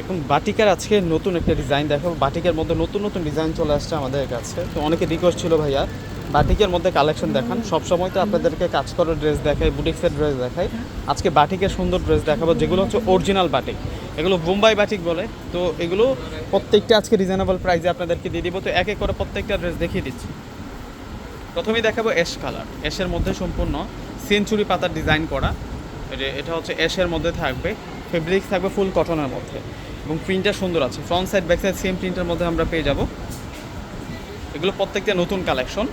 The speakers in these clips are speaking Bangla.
আলাইকুম বাটিকার আজকে নতুন একটা ডিজাইন দেখো। বাটিকের মধ্যে নতুন নতুন ডিজাইন চলে আসছে আমাদের কাছে। তো অনেকে রিকোয়েস্ট ছিল ভাইয়া, বাটিকের মধ্যে কালেকশন দেখান। সবসময় তো আপনাদেরকে কাজ করার ড্রেস দেখাই বুটিক্সের ড্রেস দেখাই। আজকে বাটিকের সুন্দর ড্রেস দেখাবো, যেগুলো হচ্ছে অরিজিনাল বাটিক এগুলো বোম্বাই বাটিক বলে। তো এগুলো প্রত্যেকটা আজকে রিজনেবল প্রাইসে আপনাদেরকে দিয়ে দিব। তো এক এক করে প্রত্যেকটা ড্রেস দেখিয়ে দিচ্ছি। প্রথমেই দেখাবো অ্যাশ কালার অ্যাশের মধ্যে সম্পূর্ণ সেঞ্চুরি পাতার ডিজাইন করা। এটা- হচ্ছে অ্যাশের মধ্যে থাকবে, ফেব্রিক্স থাকবে ফুল কটনের মধ্যে। এবং প্রিন্টটা সুন্দর আছে front side back side same প্রিন্টের মধ্যে আমরা পেয়ে যাব। এগুলো প্রত্যেকটা নতুন কালেকশন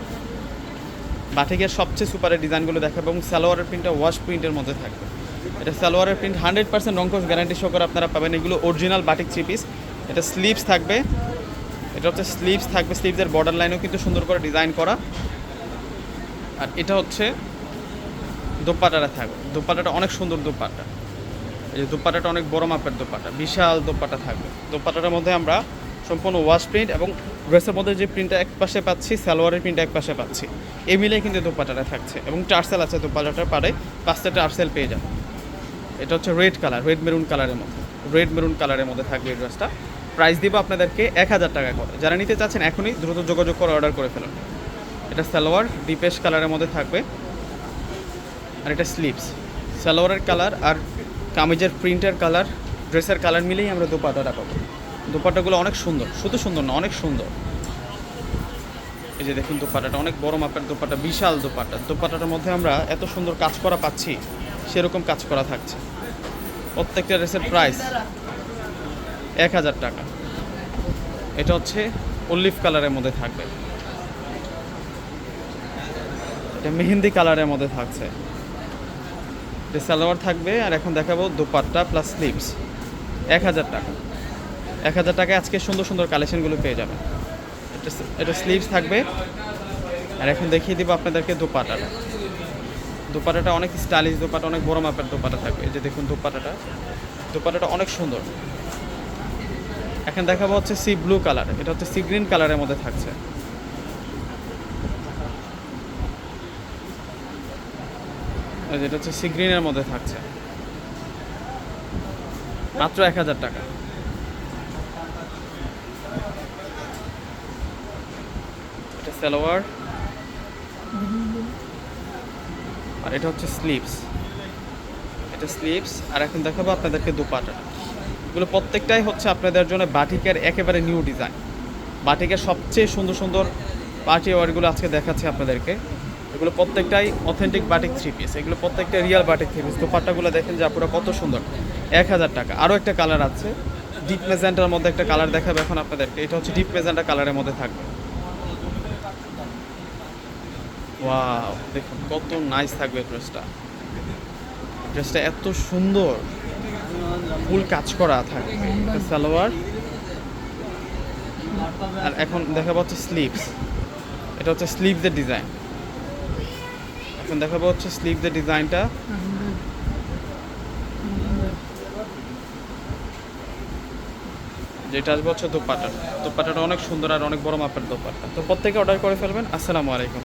বাটিকের সবচেয়ে সুপারের ডিজাইনগুলো দেখাবো এবং সালোয়ারের প্রিন্টটা ওয়াশ প্রিন্টের মধ্যে থাকবে। এটা সালোয়ারের প্রিন্ট হান্ড্রেড পার্সেন্ট রঙ্কস গ্যারান্টি সহ করে আপনারা পাবেন। এগুলো অরিজিনাল বাটিক থ্রি পিস এটা স্লিভস থাকবে। এটা হচ্ছে স্লিভস থাকবে স্লিভসের বর্ডার লাইনও কিন্তু সুন্দর করে ডিজাইন করা। আর এটা হচ্ছে দোপাটাটা থাকবে দোপাটাটা অনেক সুন্দর দোপাটা। এই যে দোপাটাটা অনেক বড় মাপের দোপাটা, বিশাল দোপাটা থাকবে। দোপাটাটার মধ্যে আমরা সম্পূর্ণ ওয়াশ প্রিন্ট এবং ড্রেসের মধ্যে যে প্রিন্টটা এক পাশে পাচ্ছি, সালোয়ারের প্রিন্ট এক পাশে পাচ্ছি এই মিলে কিন্তু দোপাটাটা থাকছে এবং টার্সেল আছে দোপাটাটার পারে, পাঁচটা টার্সেল পেয়ে যাবে এটা হচ্ছে রেড কালার রেড মেরুন কালারের মধ্যে। রেড মেরুন কালারের মধ্যে থাকবে এই ড্রেসটা প্রাইস দিব আপনাদেরকে এক হাজার টাকা করে। যারা নিতে চাচ্ছেন, এখনই দ্রুত যোগাযোগ করে অর্ডার করে ফেলুন। এটা সালোয়ার ডিপেশ কালারের মধ্যে থাকবে। আর এটা স্লিভস সালোয়ারের কালার আর কামিজের প্রিন্টের কালার ড্রেসের কালার মিলেই আমরা দোপাটাটা পাবো। দোপাটাগুলো অনেক সুন্দর, শুধু সুন্দর না, অনেক সুন্দর। এই যে দেখুন দোপাটাটা, অনেক বড় মাপের দোপাটা, বিশাল দোপাটা। দোপাটাটার মধ্যে আমরা এত সুন্দর কাজ করা পাচ্ছি, সেরকম কাজ করা থাকছে। প্রত্যেকটা ড্রেসের প্রাইস এক হাজার টাকা। এটা হচ্ছে অলিভ কালারের মধ্যে থাকবে। এটা মেহেন্দি কালারের মধ্যে থাকছে। এটা সালোয়ার থাকবে, আর এখন দেখাবো দোপাট্টা প্লাস স্লিভস এক হাজার টাকা। এক হাজার টাকায় আজকে সুন্দর সুন্দর কালেকশনগুলো পেয়ে যাবেন। এটা এটা স্লিভস থাকবে। আর এখন দেখিয়ে দিব আপনাদেরকে দোপাটাটা দোপাটাটা অনেক স্টাইলিশ দোপাটা অনেক বড় মাপের দোপাটা থাকবে। এই যে দেখুন দোপাটাটা দোপাটাটা অনেক সুন্দর। এখন দেখাবো হচ্ছে সি ব্লু কালার এটা হচ্ছে সি গ্রিন কালারের মধ্যে থাকছে। এই যে এটা হচ্ছে সি গ্রিনের মধ্যে থাকছে। মাত্র এক হাজার টাকা। সালোয়ার। আর এটা হচ্ছে স্লিভস। এটা স্লিভস। আর এখন দেখাবো আপনাদেরকে দুপাটা। এগুলো প্রত্যেকটাই হচ্ছে আপনাদের জন্য বাটিকের একেবারে নিউ ডিজাইন। বাটিকের সবচেয়ে সুন্দর সুন্দর পার্টি ওয়ারগুলো আজকে দেখাচ্ছি আপনাদেরকে। এগুলো প্রত্যেকটাই অথেন্টিক বাটিক থ্রি পিস এগুলো প্রত্যেকটা রিয়াল বাটিক থ্রি পিস দোপাট্টাগুলো দেখেন যে আপুরা কত সুন্দর। এক হাজার টাকা। আরও একটা কালার আছে। ডিপ মেজেন্টার মধ্যে একটা কালার দেখাবে এখন আপনাদেরকে। এটা হচ্ছে ডিপ মেজেন্টা কালারের মধ্যে থাকবে। ওয়াও দেখুন কত নাইস থাকবে ড্রেসটা ড্রেসটা এত সুন্দর। ফুল কাজ করা থাকবে। সালোয়ার। আর এখন দেখা পাচ্ছে স্লিভস এটা হচ্ছে স্লিভসের ডিজাইন এখন দেখাবো হচ্ছে স্লিভসের ডিজাইনটা যেটা আসবে হচ্ছে দোপাটা। দোপাটাটা অনেক সুন্দর আর অনেক বড় মাপের দোপাটা। তো প্রত্যেকে অর্ডার করে ফেলবেন। আসসালামু আলাইকুম।